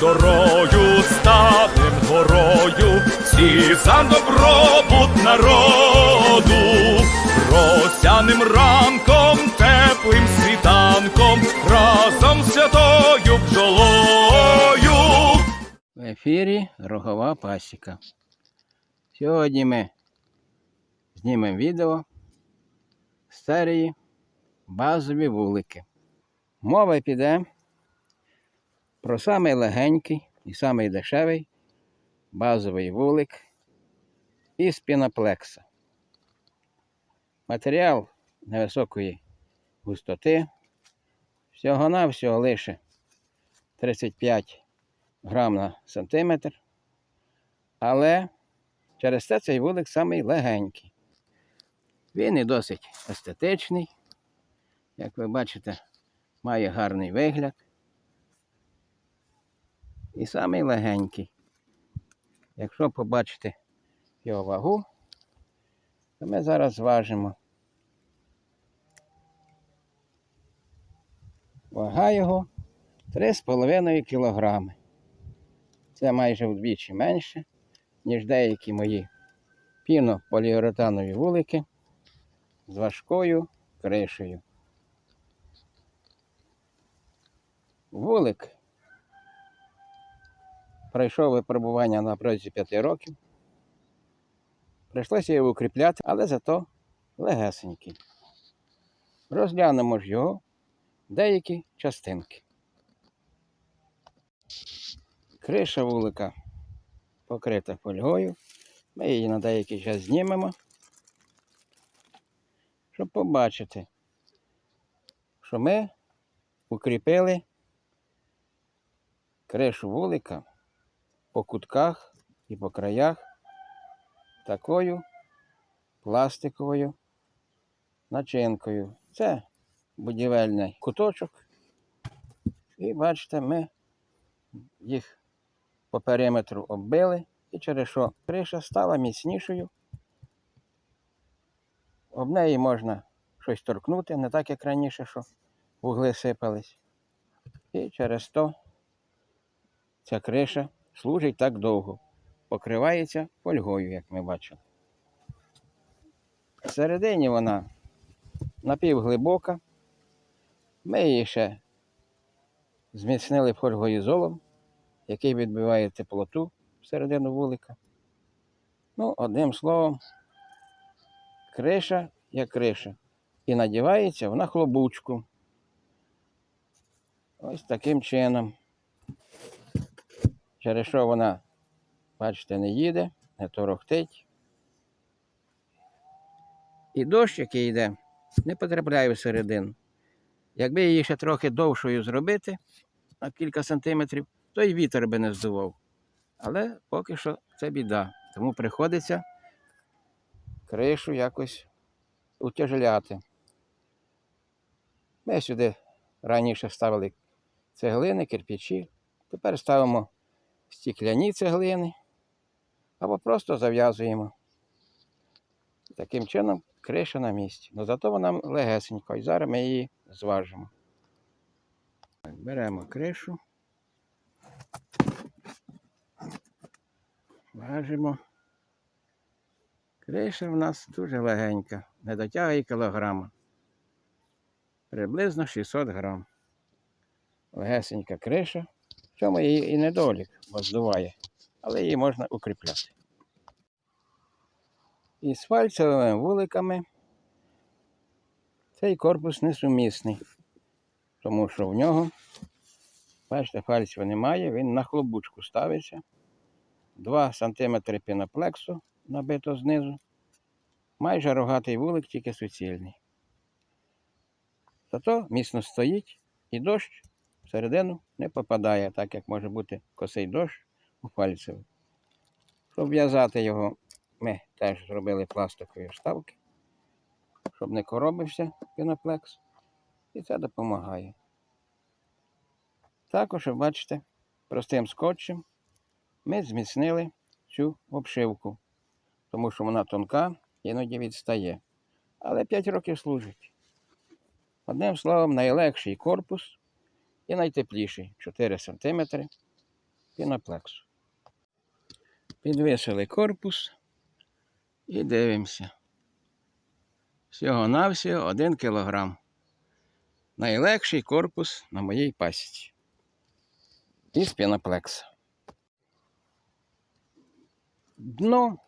дорою станем горою, всі за добробут народу, росяним ранком, теплим світанком, разом святою бджолою. В ефірі Рогова Пасіка. Сьогодні ми знімемо відео з серії Базові вулики. Мова піде про самий легенький і самий дешевий базовий вулик із піноплекса. Матеріал невисокої густоти, всього-навсього лише 35 грам на сантиметр. Але через це цей вулик самий легенький. Він і досить естетичний. Як ви бачите, має гарний вигляд. І самий легенький. Якщо побачите його вагу, то ми зараз зважимо. Вага його 3,5 кілограми. Це майже вдвічі менше, ніж деякі мої пінополіуретанові вулики з важкою кришею. Вулик пройшов випробування на протязі 5 років. Прийшлося його укріпляти, але зато легесенький. Розглянемо ж його деякі частинки. Криша вулика покрита фольгою. Ми її на деякий час знімемо, щоб побачити, що ми укріпили кришу вулика по кутках і по краях такою пластиковою начинкою. Це будівельний куточок. І бачите, ми їх по периметру оббили, і через що криша стала міцнішою. Об неї можна щось торкнути, не так як раніше, що вугли сипались. І через то ця криша служить так довго. Покривається фольгою, як ми бачимо. Всередині вона напівглибока. Ми її ще зміцнили фольгоізолом, який відбиває теплоту всередину вулика. Ну, одним словом, криша як криша. І надівається вона хлобучку. Ось таким чином. Через що вона, бачите, не їде, не торохтить. І дощ, який йде, не потрапляє всередину. Якби її ще трохи довшою зробити, на кілька сантиметрів, то й вітер би не здував. Але поки що це біда. Тому приходиться кришу якось утяжеляти. Ми сюди раніше ставили цеглини, кирпичі. Тепер ставимо стікляні цеглини або просто зав'язуємо. Таким чином криша на місці. Ну зато вона легесенька. І зараз ми її зважимо. Беремо кришу. Важимо. Криша в нас дуже легенька, не дотягує кілограма. Приблизно 600 грам. Легесенька криша. В цьому її і недолік, бо здуває, але її можна укріпляти. І з фальцевими вуликами цей корпус несумісний, тому що в нього, бачите, фальців немає, він на хлобучку ставиться. 2 см піноплексу набито знизу. Майже рогатий вулик, тільки суцільний. Зато міцно стоїть і дощ всередину не попадає, так як може бути косий дощ у фальцевий. Щоб в'язати його, ми теж зробили пластикові вставки, щоб не коробився піноплекс. І це допомагає. Також, ви бачите, простим скотчем ми зміцнили цю обшивку, тому що вона тонка, іноді відстає. Але 5 років служить. Одним словом, найлегший корпус і найтепліший 4 см піноплексу. Підвисили корпус і дивимося. Всього-навсього 1 кілограм. Найлегший корпус на моїй пасіці. Із піноплекса. Дно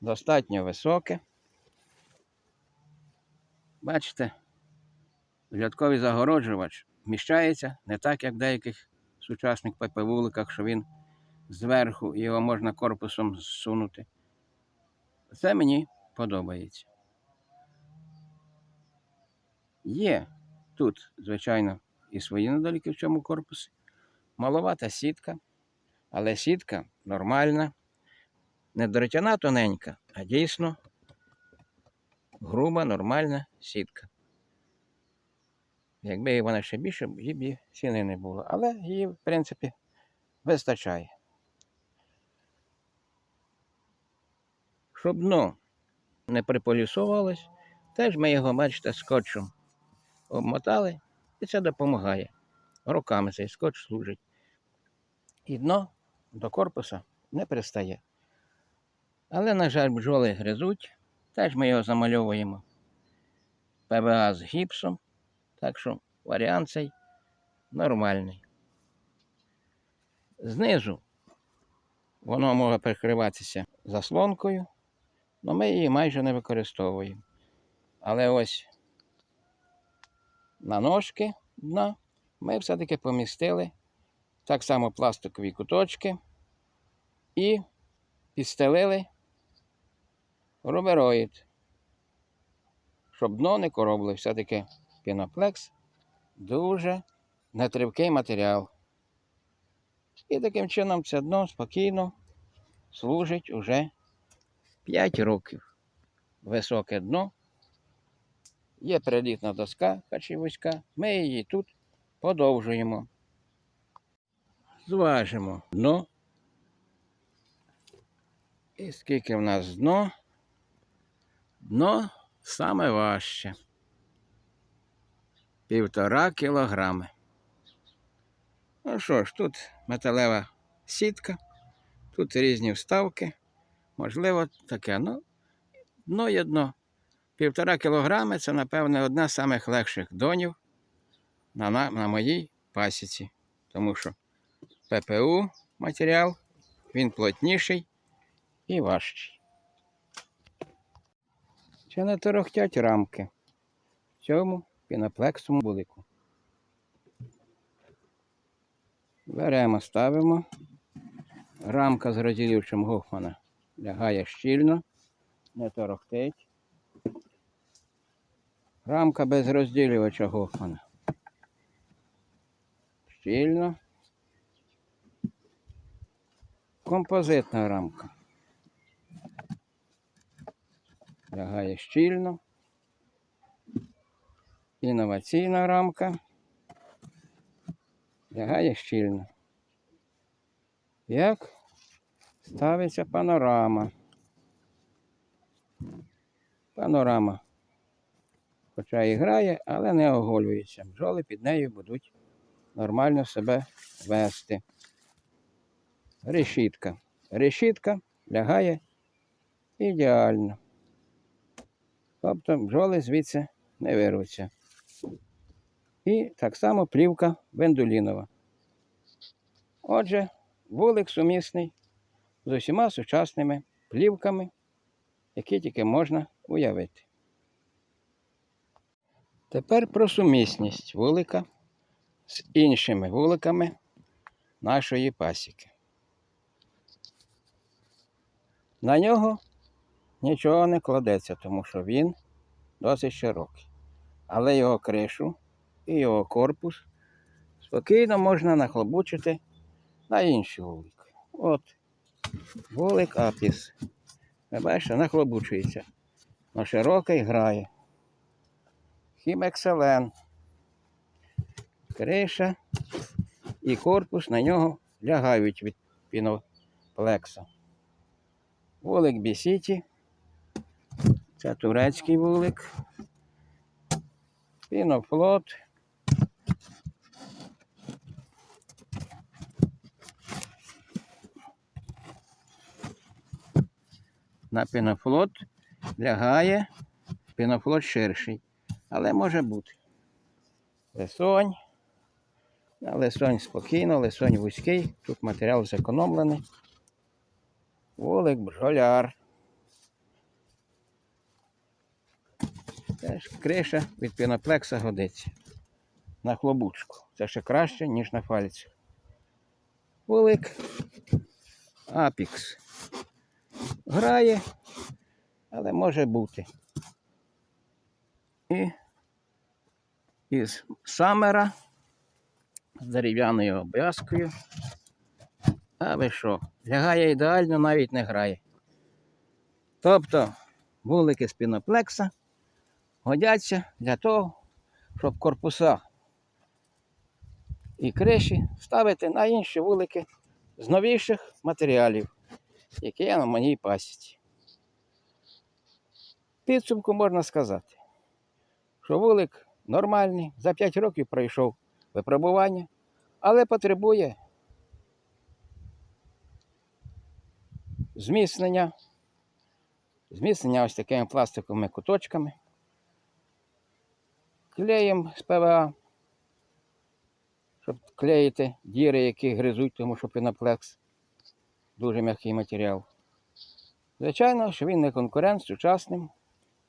достатньо високе. Бачите, рядковий загороджувач вміщається не так, як в деяких сучасних ПП-вуликах, що він зверху його можна корпусом зсунути. Це мені подобається. Є тут, звичайно, і свої недоліки в цьому корпусі. Маловата сітка, але сітка нормальна, не дротяна тоненька, а дійсно груба, нормальна сітка. Якби вона ще більше, їй б ціни не було. Але її, в принципі, вистачає. Щоб дно не приполісовувалось, теж ми його, бачите, скотчем обмотали, і це допомагає. Роками цей скотч служить. І дно до корпуса не пристає. Але, на жаль, бджоли гризуть, теж ми його замальовуємо ПВА з гіпсом, так що варіант цей нормальний. Знизу воно може прикриватися заслонкою, але ми її майже не використовуємо. Але ось на ножки дна ми все-таки помістили так само пластикові куточки і підстелили рубероїд, щоб дно не коробло. Все-таки піноплекс дуже нетривкий матеріал. І таким чином це дно спокійно служить уже 5 років. Високе дно. Є прилітна доска хачівська. Ми її тут подовжуємо. Зважимо дно. І скільки в нас дно? Дно саме важче. Півтора кілограми. Ну що ж, тут металева сітка, тут різні вставки. Можливо, таке. Ну, дно є дно. Півтора кілограми це, напевне, одна з самих легших донів на, на, на моїй пасіці. Тому що ППУ матеріал, він плотніший і важчий. Чи не торохтять рамки в цьому піноплексовому булику. Беремо, ставимо. Рамка з розділівчим Гофмана лягає щільно, не торохтить. Рамка без розділювача Гофмана. Щільно. Композитна рамка. Лягає щільно. Інноваційна рамка. Лягає щільно. Як ставиться панорама. Панорама. Хоча і грає, але не оголюється. Бджоли під нею будуть нормально себе вести. Решітка. Решітка лягає ідеально. Тобто бджоли звідси не вирвуться. І так само плівка вендулінова. Отже, вулик сумісний з усіма сучасними плівками, які тільки можна уявити. Тепер про сумісність вулика з іншими вуликами нашої пасіки. На нього нічого не кладеться, тому що він досить широкий. Але його кришу і його корпус спокійно можна нахлобучити на інші вулики. От вулик Апіс. Ви бачите, нахлобучується. Но широкий грає. Хімекселен. Криша і корпус на нього лягають від піноплекса. Вулик Бісіті. Це турецький вулик. Пінофлот. На пінофлот лягає пінофлот ширший. Але може бути. Лисонь. Лисонь спокійно, лисонь вузький, тут матеріал зекономлений. Вулик бджоляр. Теж криша від піноплекса годиться. На хлобучку. Це ще краще, ніж на фальцю. Вулик апікс. Грає, але може бути. І із самера з дерев'яною обв'язкою. А ви що? Лягає ідеально, навіть не грає. Тобто вулики з піноплекса годяться для того, щоб корпуса і криші ставити на інші вулики з новіших матеріалів, які є на моїй пасіці. Підсумку можна сказати, що вулик нормальний, за 5 років пройшов випробування, але потребує зміцнення, зміцнення ось такими пластиковими куточками, клеєм з ПВА, щоб клеїти діри, які гризуть, тому що піноплекс дуже м'який матеріал. Звичайно, що він не конкурент сучасним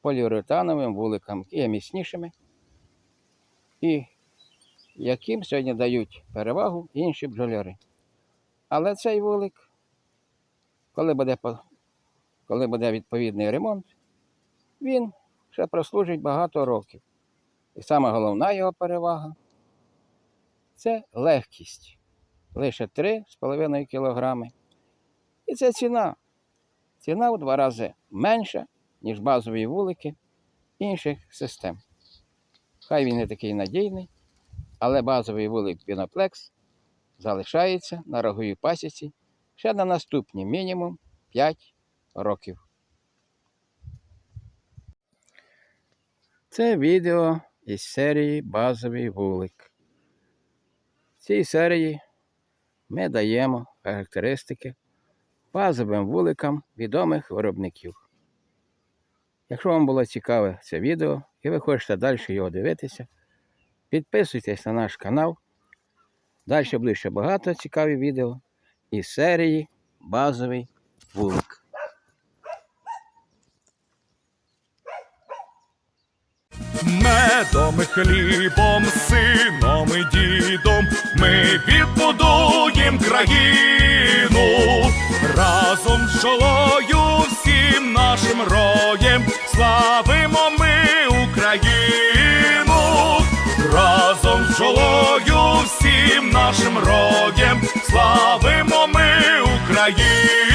поліуретановим вуликам, які є міцнішими і яким сьогодні дають перевагу інші бджоляри. Але цей вулик, коли буде, коли буде відповідний ремонт, він ще прослужить багато років. І саме головна його перевага це легкість. Лише 3,5 кг. І це ціна. Ціна в два рази менша, ніж базові вулики інших систем. Хай він не такий надійний, але базовий вулик Піноплекс залишається на роговій пасіці ще на наступні мінімум 5 років. Це відео із серії Базовий вулик. В цій серії ми даємо характеристики базовим вуликам відомих виробників. Якщо вам було цікаве це відео і ви хочете далі його дивитися, підписуйтесь на наш канал. Далі буде ще багато цікавих відео із серії Базовий вулик. Медом хлібом, сином і дідом ми відбудуєм країну разом з жолою всім нашим роєм славимо ми Україну, разом з жолою всім нашим роєм славимо ми Україну.